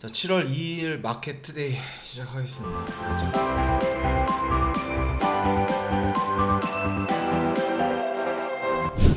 자, 7월 2일 마켓 투데이 시작하겠습니다. 자.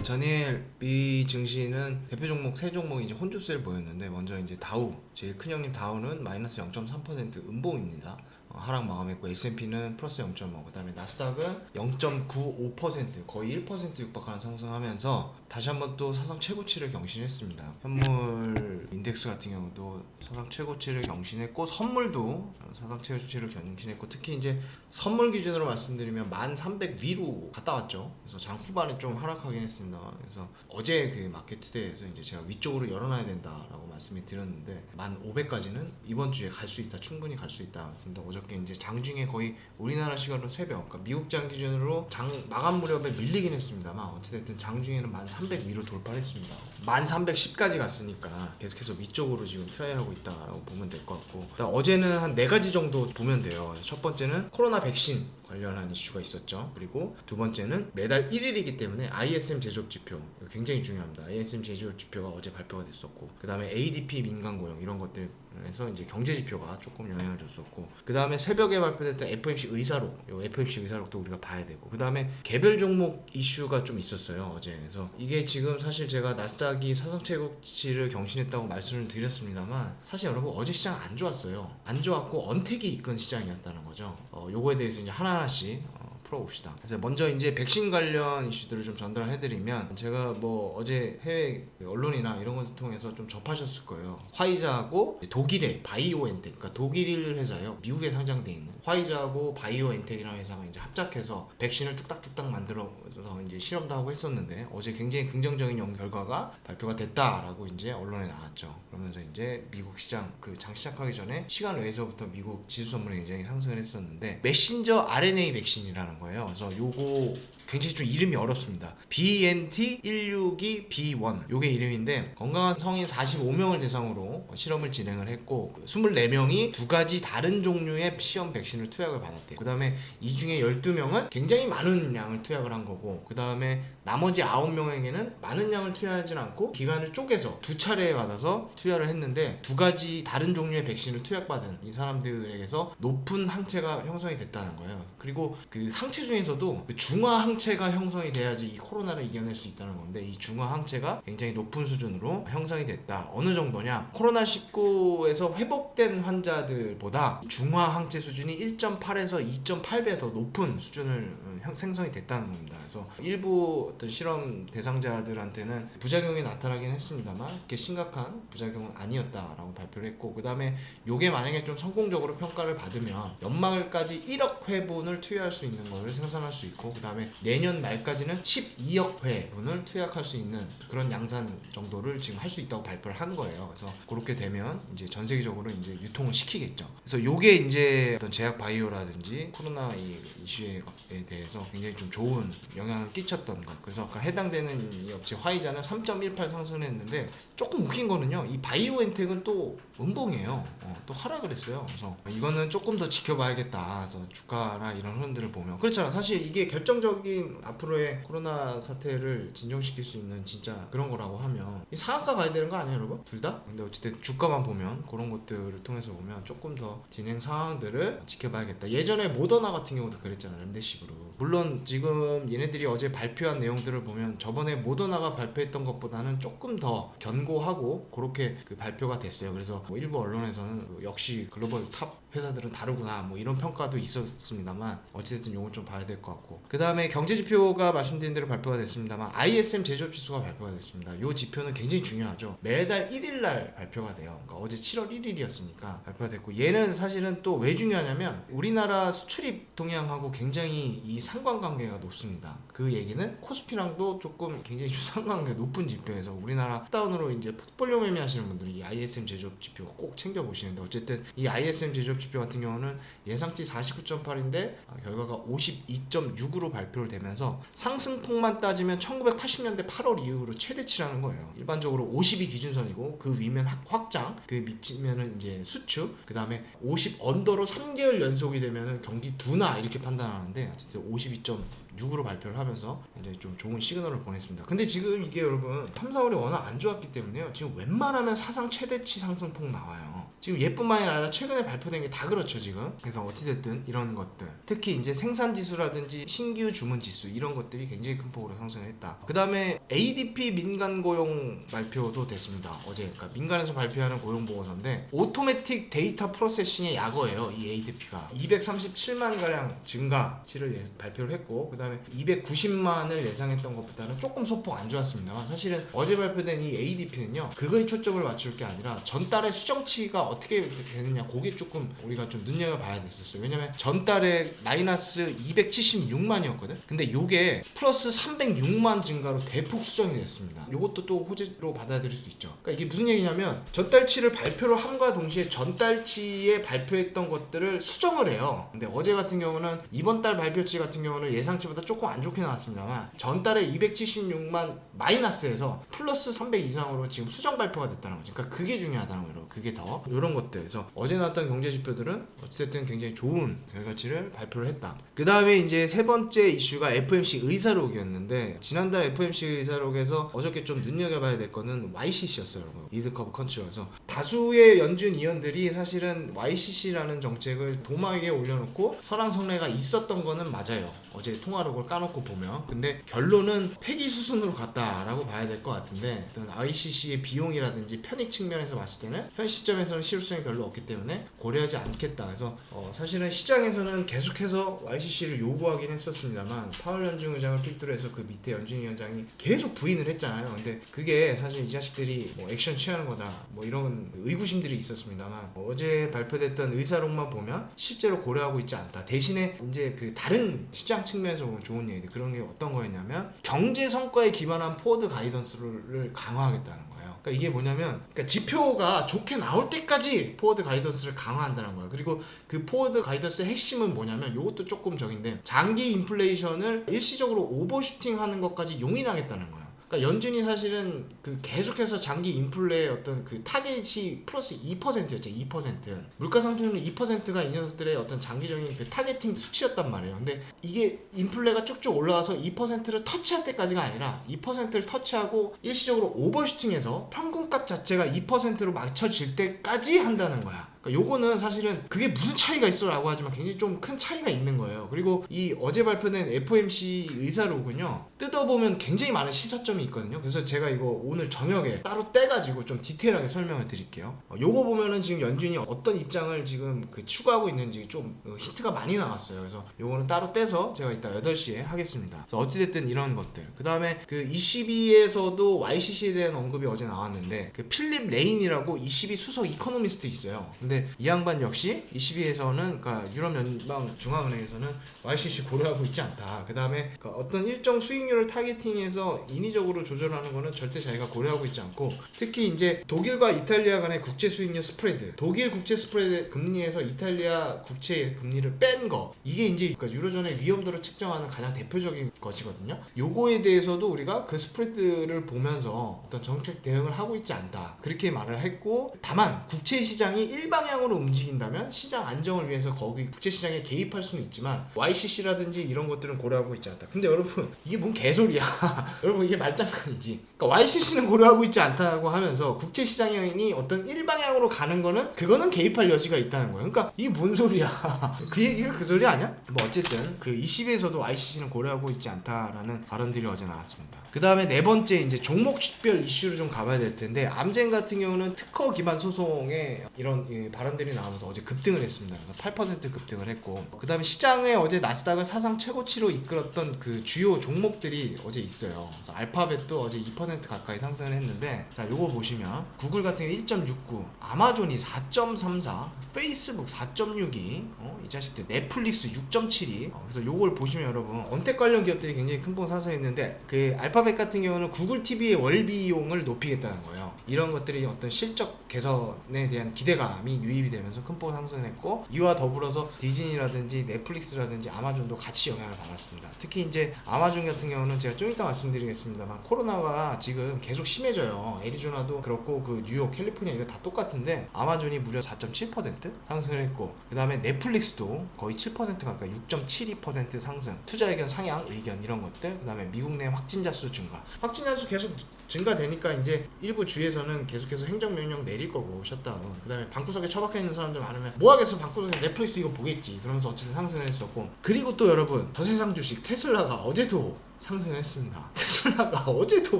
전일 미 증시는 대표 종목 세 종목이 이제 혼주세를 보였는데 먼저 이제 다우 제일 큰 형님 다우는 마이너스 0.3% 음봉입니다. 어, 하락 마감했고 S&P는 플러스 0.5 그다음에 나스닥은 0.95% 거의 1% 육박하는 상승하면서 다시 한번 또 사상 최고치를 경신했습니다. 현물 인덱스 같은 경우도 사상 최고치를 경신했고 선물도 사상 최고치를 경신했고 특히 이제 선물 기준으로 말씀드리면 1,300 위로 갔다 왔죠. 그래서 장 후반에 좀 하락하긴 했습니다. 그래서 어제 그 마켓 투데이에서 이제 제가 위쪽으로 열어놔야 된다라고 말씀을 드렸는데 1,500까지는 이번 주에 갈 수 있다. 충분히 갈 수 있다. 근데 어저께 이제 장중에 거의 우리나라 시간으로 새벽, 그러니까 미국 장 기준으로 장 마감 무렵에 밀리긴 했습니다만 어찌됐든 장중에는 1,300 위로 돌파했습니다. 1,310까지 갔으니까 계속해서 위쪽으로 지금 트라이하고 있다라고 보면 될 것 같고 어제는 한 네 가지 정도 보면 돼요. 첫 번째는 코로나 백신 관련한 이슈가 있었죠. 그리고 두 번째는 매달 1일이기 때문에 ISM 제조업 지표 굉장히 중요합니다. ISM 제조업 지표가 어제 발표가 됐었고 그 다음에 ADP 민간 고용 이런 것들에서 이제 경제 지표가 조금 영향을 줬었고 그 다음에 새벽에 발표됐던 FMC 의사록 요 FMC 의사록도 우리가 봐야 되고 그 다음에 개별 종목 이슈가 좀 있었어요 어제 그래서 이게 지금 사실 제가 나스닥이 사상 최고치를 경신했다고 말씀을 드렸습니다만 사실 여러분 어제 시장 안 좋았어요 안 좋았고 언택이 이끈 시장이었다는 거죠 어, 요거에 대해서 이제 하나 하나씩 어, 풀어봅시다. 먼저 이제 백신 관련 이슈들을 좀 전달해드리면 제가 뭐 어제 해외 언론이나 이런 것을 통해서 좀 접하셨을 거예요. 화이자하고 독일의 바이오엔텍, 그러니까 독일 회사예요. 미국에 상장돼 있는 화이자하고 바이오엔텍이라는 회사가 이제 합작해서 백신을 뚝딱뚝딱 만들어서 이제 실험도 하고 했었는데 어제 굉장히 긍정적인 연- 결과가 발표가 됐다라고 이제 언론에 나왔죠. 그러면서 이제 미국 시장 그 장 시작하기 전에 시간 외에서부터 미국 지수 선물이 굉장히 상승을 했었는데 메신저 RNA 백신이라는 거 예요. 그래서 요거 굉장히 좀 이름이 어렵습니다. BNT162B1 요게 이름인데 건강한 성인 45명을 대상으로 실험을 진행을 했고 24명이 두 가지 다른 종류의 시험 백신을 투약을 받았대요. 그 다음에 이 중에 12명은 굉장히 많은 양을 투약을 한 거고 그 다음에 나머지 9명에게는 많은 양을 투여하진 않고 기간을 쪼개서 두 차례에 받아서 투여를 했는데 두 가지 다른 종류의 백신을 투약받은 이 사람들에게서 높은 항체가 형성이 됐다는 거예요. 그리고 그 항체 중에서도 그 중화 항 체가 형성이 돼야지 이 코로나를 이겨낼 수 있다는 건데 이 중화 항체가 굉장히 높은 수준으로 형성이 됐다. 어느 정도냐? 코로나 19에서 회복된 환자들보다 중화 항체 수준이 1.8에서 2.8배 더 높은 수준을 어, 형- 생성이 됐다는 겁니다. 그래서 일부 어떤 실험 대상자들한테는 부작용이 나타나긴 했습니다만 그렇게 심각한 부작용은 아니었다라고 발표를 했고 그 다음에 요게 만약에 좀 성공적으로 평가를 받으면 연말까지 1억 회분을 투여할 수 있는 것을 생산할 수 있고 그 다음에 내년 말까지는 12억 회분을 투약할 수 있는 그런 양산 정도를 지금 할 수 있다고 발표를 한 거예요. 그래서 그렇게 되면 이제 전 세계적으로 이제 유통을 시키겠죠. 그래서 요게 이제 어떤 제약 바이오라든지 코로나 이 이슈에 대해서 굉장히 좀 좋은 영향을 끼쳤던 것. 그래서 그 해당되는 이 업체 화이자는 3.18 상승했는데 조금 웃긴 거는요. 이 바이오엔텍은 또 음봉이에요. 어, 또 하락을 했어요. 그래서 이거는 조금 더 지켜봐야겠다. 그래서 주가나 이런 흐름들을 보면 그렇잖아. 사실 이게 결정적인 앞으로의 코로나 사태를 진정시킬 수 있는 진짜 그런 거라고 하면 이 상한가 가야 되는 거 아니에요, 여러분? 둘 다? 근데 어쨌든 주가만 보면 그런 것들을 통해서 보면 조금 더 진행 상황들을 지켜봐야겠다. 예전에 모더나 같은 경우도 그랬잖아요, remdesivir로. 물론 지금 얘네들이 어제 발표한 내용들을 보면 저번에 모더나가 발표했던 것보다는 조금 더 견고하고 그렇게 그 발표가 됐어요. 그래서 뭐 일부 언론에서는 그 역시 글로벌 탑 회사들은 다르구나 뭐 이런 평가도 있었습니다만 어찌됐든 요건 좀 봐야 될 것 같고 그 다음에 경제 지표가 말씀드린 대로 발표가 됐습니다만 ISM 제조업 지수가 발표가 됐습니다. 요 지표는 굉장히 중요하죠. 매달 1일 날 발표가 돼요. 그러니까 어제 7월 1일이었으니까 발표가 됐고 얘는 사실은 또 왜 중요하냐면 우리나라 수출입 동향하고 굉장히 이 상관관계가 높습니다. 그 얘기는 코스피랑도 조금 굉장히 좀 상관관계가 높은 지표에서 우리나라 다운으로 이제 포트폴리오 매매하시는 분들이 이 ISM 제조업 지표 꼭 챙겨 보시는데 어쨌든 이 ISM 제조업 지표 같은 경우는 예상치 49.8인데 결과가 52.6으로 발표를 되면서 상승폭만 따지면 1980년대 8월 이후로 최대치라는 거예요. 일반적으로 50이 기준선이고 그 위면 확- 확장, 그 밑이면은 이제 수축, 그 다음에 50 언더로 3개월 연속이 되면은 경기 둔화 이렇게 판단하는데 어쨌든 52.6으로 발표를 하면서 이제 좀 좋은 시그널을 보냈습니다. 근데 지금 이게 여러분 3, 4월이 워낙 안 좋았기 때문에요. 지금 웬만하면 사상 최대치 상승폭 나와요. 지금 얘뿐만이 아니라 최근에 발표된 게 다 그렇죠 지금. 그래서 어찌됐든 이런 것들, 특히 이제 생산 지수라든지 신규 주문 지수 이런 것들이 굉장히 큰 폭으로 상승했다. 그 다음에 ADP 민간 고용 발표도 됐습니다. 어제 그러니까 민간에서 발표하는 고용 보고서인데 오토매틱 데이터 프로세싱의 약어예요. 이 ADP가 237만 가량 증가치를 예- 발표를 했고 그 다음에 290만을 예상했던 것보다는 조금 소폭 안 좋았습니다만 사실은 어제 발표된 이 ADP는요 그거에 초점을 맞출 게 아니라 전달의 수정치가 어떻게 되느냐. 그게 조금 우리가 좀 눈여겨봐야 됐었어요. 왜냐면 전달에 마이너스 276만이었거든? 근데 요게 플러스 306만 증가로 대폭 수정이 됐습니다. 요것도 또 호재로 받아들일 수 있죠. 그러니까 이게 무슨 얘기냐면 전달치를 발표를 함과 동시에 전달치에 발표했던 것들을 수정을 해요. 근데 어제 같은 경우는 이번 달 발표치 같은 경우는 예상치보다 조금 안 좋게 나왔습니다만 전달에 276만 마이너스에서 플러스 300 이상으로 지금 수정 발표가 됐다는 거죠. 그러니까 그게 중요하다는 거예요. 그게 더 이런 것들. 그래서 어제 나왔던 경제 지표들은 어쨌든 굉장히 좋은 결과치를 발표를 했다. 그 다음에 이제 세 번째 이슈가 FMC 의사록이었는데 지난달 FMC 의사록에서 어저께 좀 눈여겨봐야 될 거는 YCC였어요. 이드커브 컨트롤에서 다수의 연준 위원들이 사실은 YCC라는 정책을 도마 위에 올려놓고 설왕성래가 있었던 거는 맞아요. 어제 통화록을 까놓고 보면 근데 결론은 폐기 수순으로 갔다라고 봐야 될 것 같은데 일단 ICC의 비용이라든지 편익 측면에서 봤을 때는 현 시점에서는 실효성이 별로 없기 때문에 고려하지 않겠다. 그래서 어, 사실은 시장에서는 계속해서 YCC를 요구하긴 했었습니다만 파월 연준 의장을 필두로 해서 그 밑에 연준 위원장이 계속 부인을 했잖아요. 근데 그게 사실 이 자식들이 뭐 액션 취하는 거다 뭐 이런 의구심들이 있었습니다만 어, 어제 발표됐던 의사록만 보면 실제로 고려하고 있지 않다. 대신에 이제 그 다른 시장 측면에서 보면 좋은 얘기들 그런 게 어떤 거였냐면 경제 성과에 기반한 포워드 가이던스를 강화하겠다는 거예요. 그러니까 이게 뭐냐면 그러니까 지표가 좋게 나올 때까지 포워드 가이던스를 강화한다는 거예요. 그리고 그 포워드 가이던스의 핵심은 뭐냐면 이것도 조금 적인데 장기 인플레이션을 일시적으로 오버슈팅하는 것까지 용인하겠다는 거예요. 그러니까 연준이 사실은 그 계속해서 장기 인플레의 어떤 그 타겟이 플러스 2%였죠. 2%. 물가 상승률 2%가 이 녀석들의 어떤 장기적인 그 타겟팅 수치였단 말이에요. 근데 이게 인플레가 쭉쭉 올라와서 2%를 터치할 때까지가 아니라 2%를 터치하고 일시적으로 오버슈팅해서 평균값 자체가 2%로 맞춰질 때까지 한다는 거야. 그러니까 요거는 사실은 그게 무슨 차이가 있어라고 하지만 굉장히 좀 큰 차이가 있는 거예요. 그리고 이 어제 발표된 FOMC 의사록은요 뜯어보면 굉장히 많은 시사점이 있거든요. 그래서 제가 이거 오늘 저녁에 따로 떼가지고 좀 디테일하게 설명을 드릴게요. 어, 요거 보면은 지금 연준이 어떤 입장을 지금 그 추구하고 있는지 좀 어, 힌트가 많이 나왔어요. 그래서 요거는 따로 떼서 제가 이따 8시에 하겠습니다. 어찌됐든 이런 것들. 그 다음에 그 22에서도 YCC에 대한 언급이 어제 나왔는데 그 필립 레인이라고 22 수석 이코노미스트 있어요. 근데 이 양반 역시 22에서는 그러니까 유럽 연방 중앙은행에서는 YCC 고려하고 있지 않다. 그 다음에 어떤 일정 수익률을 타겟팅해서 인위적으로 조절하는 거는 절대 자기가 고려하고 있지 않고 특히 이제 독일과 이탈리아 간의 국제 수익률 스프레드, 독일 국제 스프레드 금리에서 이탈리아 국채 금리를 뺀 거 이게 이제 그러니까 유로존의 위험도를 측정하는 가장 대표적인 것이거든요. 요거에 대해서도 우리가 그 스프레드를 보면서 어떤 정책 대응을 하고 있지 않다. 그렇게 말을 했고 다만 국채 시장이 일 방향으로 움직인다면 시장 안정을 위해서 거기 국채 시장에 개입할 수는 있지만 YCC라든지 이런 것들은 고려하고 있지 않다. 근데 여러분 이게 뭔 개소리야. 여러분 이게 말장난이지. 그러니까 YCC는 고려하고 있지 않다고 하면서 국채 시장이 어떤 일방향으로 가는 거는 그거는 개입할 여지가 있다는 거예요. 그러니까 이게 뭔 소리야. 그 얘기가 그 소리 아니야? 뭐 어쨌든 그 20에서도 YCC는 고려하고 있지 않다라는 발언들이 어제 나왔습니다. 그 다음에 네 번째 이제 종목별 이슈로 좀 가봐야 될 텐데 암젠 같은 경우는 특허 기반 소송에 이런 예, 발언들이 나오면서 어제 급등을 했습니다. 그래서 8% 급등을 했고 그 다음에 시장에 어제 나스닥을 사상 최고치로 이끌었던 그 주요 종목들이 어제 있어요. 그래서 알파벳도 어제 2% 가까이 상승을 했는데 자 요거 보시면 구글 같은 경우 1.69, 아마존이 4.34, 페이스북 4.62, 어, 이 자식들 넷플릭스 6.72. 어, 그래서 요걸 보시면 여러분 언택 관련 기업들이 굉장히 큰 폭 사서 있는데 그 알파 벳 같은 경우는 구글 TV의 월 비용을 높이겠다는 거예요. 이런 것들이 어떤 실적 개선에 대한 기대감이 유입이 되면서 큰 폭으로 상승했고 이와 더불어서 디즈니라든지 넷플릭스라든지 아마존도 같이 영향을 받았습니다. 특히 이제 아마존 같은 경우는 제가 좀 이따 말씀드리겠습니다만 코로나가 지금 계속 심해져요. 애리조나도 그렇고 그 뉴욕, 캘리포니아 이거 다 똑같은데 아마존이 무려 4.7% 상승을 했고 그 다음에 넷플릭스도 거의 7% 가까이 6.72% 상승. 투자 의견 상향 의견 이런 것들. 그 다음에 미국 내 확진자 수 증가. 확진자 수 계속 증가되니까 이제 일부 주에서는 계속해서 행정명령 내릴 거고 셧다운. 그 다음에 방구석에 처박혀 있는 사람들 많으면 뭐 하겠어 방구석에 넷플릭스 이거 보겠지. 그러면서 어쨌든 상승을 했었고. 그리고 또 여러분 저세상 주식 테슬라가 어제도 상승을 했습니다. 테슬라가 어제도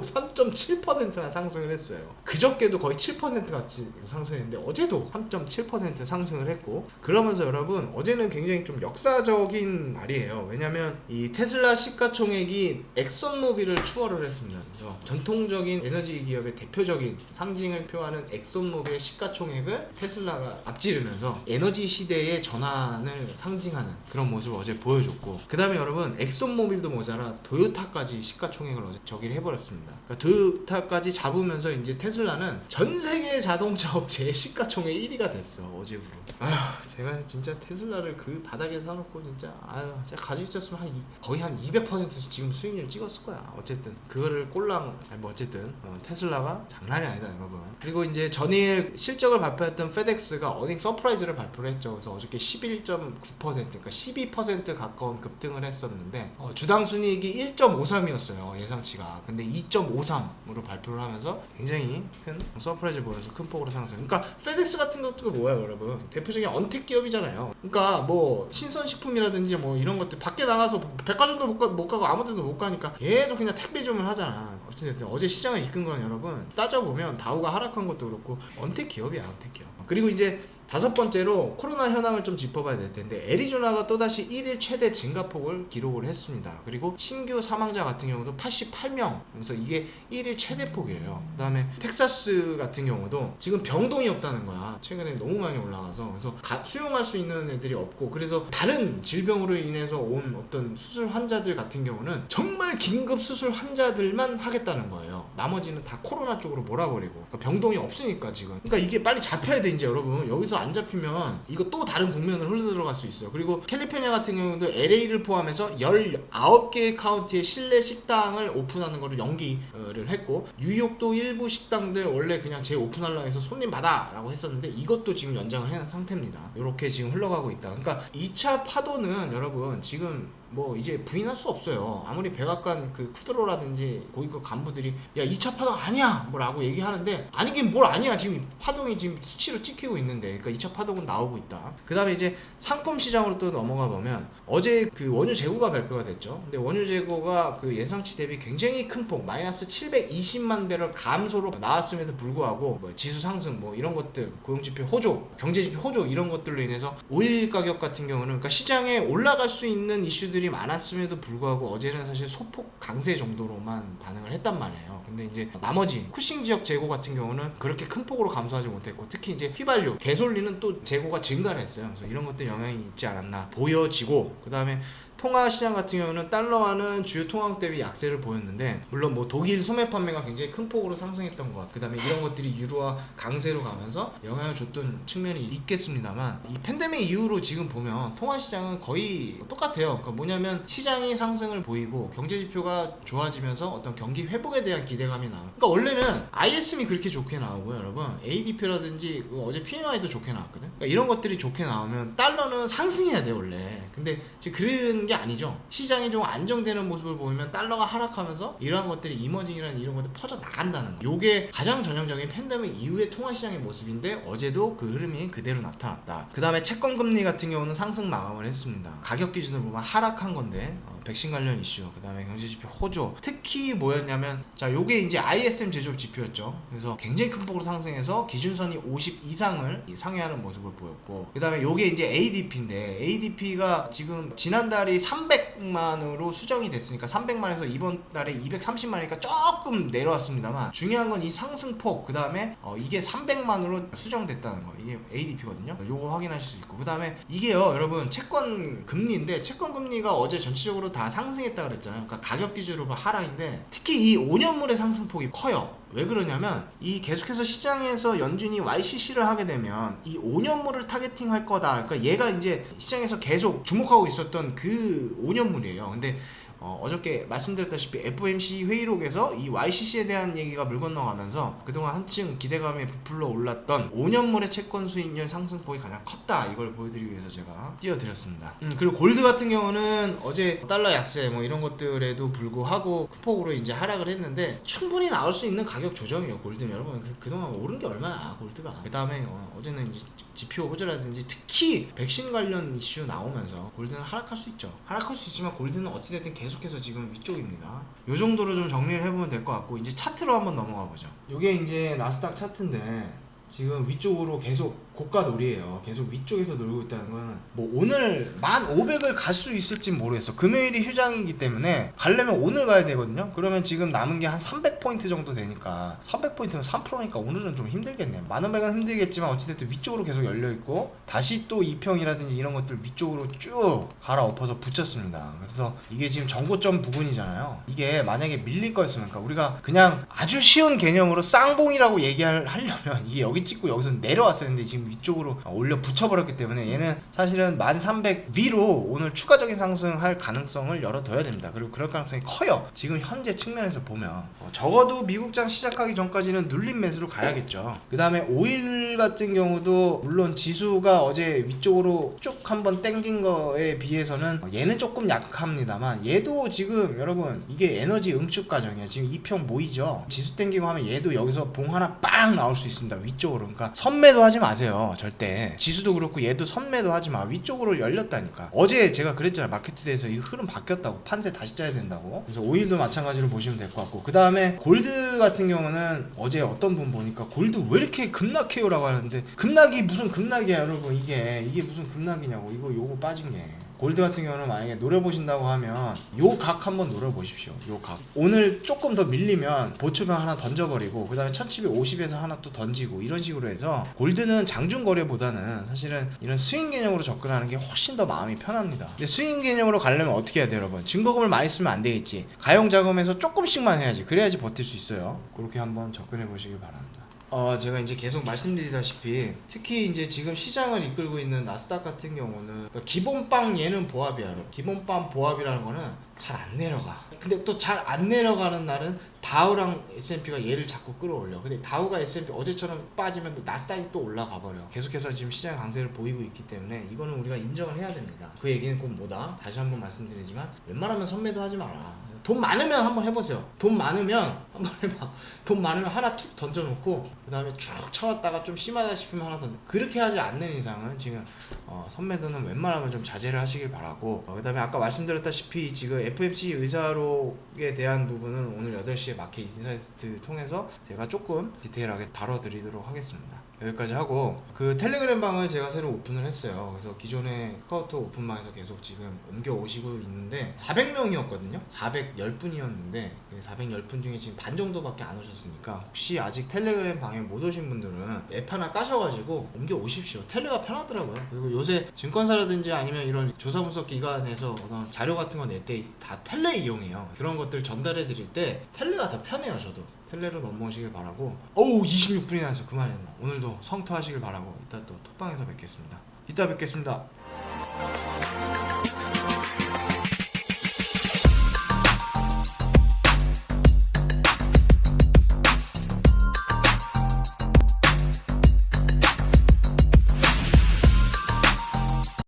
3.7%나 상승을 했어요. 그저께도 거의 7% 같이 상승했는데 어제도 3.7% 상승을 했고 그러면서 여러분 어제는 굉장히 좀 역사적인 날이에요. 왜냐면 이 테슬라 시가총액이 엑선모빌을 추월을 했습니다. 그래서 전통적인 에너지 기업의 대표적인 상징을 표하는 엑선모빌의 시가총액을 테슬라가 앞지르면서 에너지 시대의 전환을 상징하는 그런 모습을 어제 보여줬고 그 다음에 여러분 엑선모빌도 모자라 도요 타까지 시가총액을 어제 저기를 해버렸습니다. 그러니까 도요타까지 잡으면서 이제 테슬라는 전 세계 자동차 업체의 시가총액 1위가 됐어 어제부로. 아휴 제가 진짜 테슬라를 그 바닥에 사놓고 진짜 아유 제가 가지고 있었으면 한 이- 거의 한 200% 지금 수익률 찍었을 거야. 어쨌든 그거를 꼴랑 아니 뭐 어쨌든 어, 테슬라가 장난이 아니다 여러분. 그리고 이제 전일 실적을 발표했던 페덱스가 어닝 서프라이즈를 발표를 했죠. 그래서 어저께 11.9% 그러니까 12% 가까운 급등을 했었는데 어, 주당 순이익이 1.53이었어요 예상치가. 근데 2.53으로 발표를 하면서 굉장히 큰 서프라이즈를 보여서 큰 폭으로 상승. 그러니까 페덱스 같은 것도 뭐야 여러분 대표적인 언택 기업이잖아요. 그러니까 뭐 신선식품이라든지 뭐 이런 것들 밖에 나가서 백화점도 못, 가, 못 가고 아무 데도 못 가니까 계속 그냥 택배 주문 하잖아. 어쨌든 어제 시장을 이끈 건 여러분 따져보면 다우가 하락한 것도 그렇고 언택 기업이야 언택 기업. 그리고 이제 다섯 번째로 코로나 현황을 좀 짚어봐야 될 텐데 애리조나가 또다시 1일 최대 증가폭을 기록을 했습니다. 그리고 신규 사망자 같은 경우도 88명. 그래서 이게 1일 최대 폭이에요. 그다음에 텍사스 같은 경우도 지금 병동이 없다는 거야. 최근에 너무 많이 올라가서 그래서 가- 수용할 수 있는 애들이 없고 그래서 다른 질병으로 인해서 온 어떤 수술 환자들 같은 경우는 정말 긴급 수술 환자들만 하겠다는 거예요. 나머지는 다 코로나 쪽으로 몰아버리고 그러니까 병동이 없으니까 지금. 그러니까 이게 빨리 잡혀야 돼 이제 여러분. 여기서 안 잡히면 이거 또 다른 국면을 흘러 들어갈 수 있어요. 그리고 캘리포니아 같은 경우도 LA를 포함해서 19개의 카운티의 실내 식당을 오픈하는 거를 연기를 했고 뉴욕도 일부 식당들 원래 그냥 재오픈하려고 해서 손님 받아라고 했었는데 이것도 지금 연장을 해놓은 상태입니다. 이렇게 지금 흘러가고 있다. 그러니까 2차 파도는 여러분 지금 뭐 이제 부인할 수 없어요. 아무리 백악관 그 쿠드로라든지 고위급 간부들이 야 2차 파동 아니야 뭐라고 얘기하는데 아니긴 뭘 아니야 지금 파동이 지금 수치로 찍히고 있는데 그러니까 2차 파동은 나오고 있다. 그 다음에 이제 상품 시장으로 또 넘어가 보면 어제 그 원유 재고가 발표가 됐죠. 근데 원유 재고가 그 예상치 대비 굉장히 큰 폭 마이너스 720만 배럴 감소로 나왔음에도 불구하고 뭐 지수 상승 뭐 이런 것들 고용 지표 호조, 경제 지표 호조 이런 것들로 인해서 오일 가격 같은 경우는 그러니까 시장에 올라갈 수 있는 이슈들이 많았음에도 불구하고 어제는 사실 소폭 강세 정도로만 반응을 했단 말이에요. 근데 이제 나머지 쿠싱 지역 재고 같은 경우는 그렇게 큰 폭으로 감소하지 못했고 특히 이제 휘발유, 개솔리는 또 재고가 증가를 했어요. 그래서 이런 것들 영향이 있지 않았나 보여지고 그 다음에 통화 시장 같은 경우는 달러화는 주요 통화국 대비 약세를 보였는데 물론 뭐 독일 소매 판매가 굉장히 큰 폭으로 상승했던 것 그다음에 이런 것들이 유로화 강세로 가면서 영향을 줬던 측면이 있겠습니다만 이 팬데믹 이후로 지금 보면 통화 시장은 거의 똑같아요. 그러니까 뭐냐면 시장이 상승을 보이고 경제 지표가 좋아지면서 어떤 경기 회복에 대한 기대감이 나와. 그러니까 원래는 ISM이 그렇게 좋게 나오고요, 여러분. ADP라든지 어제 PMI도 좋게 나왔거든. 그러니까 이런 것들이 좋게 나오면 달러는 상승해야 돼 원래. 근데 지금 그런 게 아니죠. 시장이 좀 안정되는 모습을 보이면 달러가 하락하면서 이러한 것들이 이머징이라는 이런 것들 퍼져 나간다는 거. 요게 가장 전형적인 팬데믹 이후의 통화 시장의 모습인데 어제도 그 흐름이 그대로 나타났다. 그 다음에 채권 금리 같은 경우는 상승 마감을 했습니다. 가격 기준으로 보면 하락한 건데 어, 백신 관련 이슈, 그 다음에 경제 지표 호조. 특히 뭐였냐면 자 요게 이제 ISM 제조업 지표였죠. 그래서 굉장히 큰 폭으로 상승해서 기준선이 50 이상을 상회하는 모습을 보였고 그 다음에 요게 이제 ADP인데 ADP가 지금 지난달이 300만으로 수정이 됐으니까 300만에서 이번 달에 230만이니까 조금 내려왔습니다만 중요한 건 이 상승폭 그 다음에 어, 이게 300만으로 수정됐다는 거 이게 ADP거든요 요거 확인하실 수 있고 그 다음에 이게요 여러분 채권 금리인데 채권 금리가 어제 전체적으로 다 상승했다 그랬잖아요. 그러니까 가격 기준으로 하락인데 특히 이 5년물의 상승폭이 커요. 왜 그러냐면 이 계속해서 시장에서 연준이 YCC를 하게 되면 이 5년물을 타겟팅할 거다. 그러니까 얘가 이제 시장에서 계속 주목하고 있었던 그 5년물이에요. 근데 어, 어저께 말씀드렸다시피 FOMC 회의록에서 이 YCC에 대한 얘기가 물 건너가면서 그동안 한층 기대감에 부풀러 올랐던 5년물의 채권 수익률 상승폭이 가장 컸다. 이걸 보여드리기 위해서 제가 띄워드렸습니다. 음, 그리고 골드 같은 경우는 어제 달러 약세 뭐 이런 것들에도 불구하고 큰 폭으로 이제 하락을 했는데 충분히 나올 수 있는 가격 조정이에요 골드는. 여러분 그, 그동안 오른 게 얼마야 골드가. 그 다음에 어, 어제는 이제 지표 호조라든지 특히 백신 관련 이슈 나오면서 골드는 하락할 수 있죠. 하락할 수 있지만 골드는 어찌됐든 계속 해서 지금 위쪽입니다. 요 정도로 좀 정리를 해보면 될 것 같고 이제 차트로 한번 넘어가 보죠. 요게 이제 나스닥 차트인데 지금 위쪽으로 계속 고가 놀이에요. 계속 위쪽에서 놀고 있다는 건 뭐 오늘 1,500을 갈 수 있을지 모르겠어. 금요일이 휴장이기 때문에 가려면 오늘 가야 되거든요. 그러면 지금 남은 게 한 300포인트 정도 되니까 300포인트면 3%니까 오늘은 좀 힘들겠네. 만 원백은 힘들겠지만 어찌됐든 위쪽으로 계속 열려 있고 다시 또 이평이라든지 이런 것들 위쪽으로 쭉 갈아엎어서 붙였습니다. 그래서 이게 지금 정고점 부분이잖아요. 이게 만약에 밀릴 거였으면 그러니까 우리가 그냥 아주 쉬운 개념으로 쌍봉이라고 얘기를 하려면 이게 여기 찍고 여기서 내려왔어야 했는데 지금 위쪽으로 올려 붙여버렸기 때문에 얘는 사실은 1300 위로 오늘 추가적인 상승할 가능성을 열어둬야 됩니다. 그리고 그럴 가능성이 커요. 지금 현재 측면에서 보면 어, 적어도 미국장 시작하기 전까지는 눌림 매수로 가야겠죠. 그 다음에 오일 같은 경우도 물론 지수가 어제 위쪽으로 쭉 한번 땡긴 거에 비해서는 얘는 조금 약합니다만 얘도 지금 여러분 이게 에너지 응축 과정이에요. 지금 2평 모이죠. 지수 땡기고 하면 얘도 여기서 봉 하나 빵 나올 수 있습니다. 위쪽으로. 그러니까 선매도 하지 마세요. 절대. 지수도 그렇고 얘도 선매도 하지 마. 위쪽으로 열렸다니까. 어제 제가 그랬잖아요. 마케트에서 이 흐름 바뀌었다고. 판세 다시 짜야 된다고. 그래서 오일도 마찬가지로 보시면 될 것 같고. 그 다음에 골드 같은 경우는 어제 어떤 분 보니까 골드 왜 이렇게 급락해요라고 하는데 급락이 무슨 급락이야 여러분 이게 이게 무슨 급락이냐고 이거 요거 빠진 게 골드 같은 경우는 만약에 노려보신다고 하면 요 각 한번 노려보십시오. 요 각. 오늘 조금 더 밀리면 보초병 하나 던져버리고 그 다음에 1750에서 하나 또 던지고 이런 식으로 해서 골드는 장중 거래보다는 사실은 이런 스윙 개념으로 접근하는 게 훨씬 더 마음이 편합니다. 근데 스윙 개념으로 가려면 어떻게 해야 돼요 여러분? 증거금을 많이 쓰면 안 되겠지. 가용 자금에서 조금씩만 해야지. 그래야지 버틸 수 있어요. 그렇게 한번 접근해 보시길 바랍니다 어, 제가 이제 계속 말씀드리다시피 특히 이제 지금 시장을 이끌고 있는 나스닥 같은 경우는 그러니까 기본빵 얘는 보합이야. 기본빵 보합이라는 거는 잘 안 내려가. 근데 또 잘 안 내려가는 날은 다우랑 S&P가 얘를 자꾸 끌어올려. 근데 다우가 S&P 어제처럼 빠지면 또 나스닥이 또 올라가 버려. 계속해서 지금 시장 강세를 보이고 있기 때문에 이거는 우리가 인정을 해야 됩니다. 그 얘기는 꼭 뭐다? 다시 한번 말씀드리지만 웬만하면 선매도 하지 마라. 돈 많으면 한번 해보세요. 돈 많으면 한번 해봐. 돈 많으면 하나 툭 던져놓고 그 다음에 쭉 참았다가 좀 심하다 싶으면 하나 던져. 그렇게 하지 않는 이상은 지금 어, 선매도는 웬만하면 좀 자제를 하시길 바라고 어, 그 다음에 아까 말씀드렸다시피 지금 FMC 의사록에 대한 부분은 오늘 8시에 마켓 인사이트 통해서 제가 조금 디테일하게 다뤄드리도록 하겠습니다. 여기까지 하고 그 텔레그램 방을 제가 새로 오픈을 했어요. 그래서 기존의 카카오톡 오픈방에서 계속 지금 옮겨 오시고 있는데 400명이었거든요. 410분이었는데 그 410분 중에 지금 반 정도밖에 안 오셨으니까 혹시 아직 텔레그램 방에 못 오신 분들은 앱 하나 까셔가지고 옮겨 오십시오. 텔레가 편하더라고요. 그리고 요새 증권사라든지 아니면 이런 조사 분석 기관에서 어떤 자료 같은 거 낼 때 다 텔레 이용해요. 그런 것들 전달해 드릴 때 텔레가 더 편해요. 저도. 텔레로 넘어오시길 바라고 어우 26분이나 해서 그만했네 오늘도 성투하시길 바라고 이따 또 톡방에서 뵙겠습니다. 이따 뵙겠습니다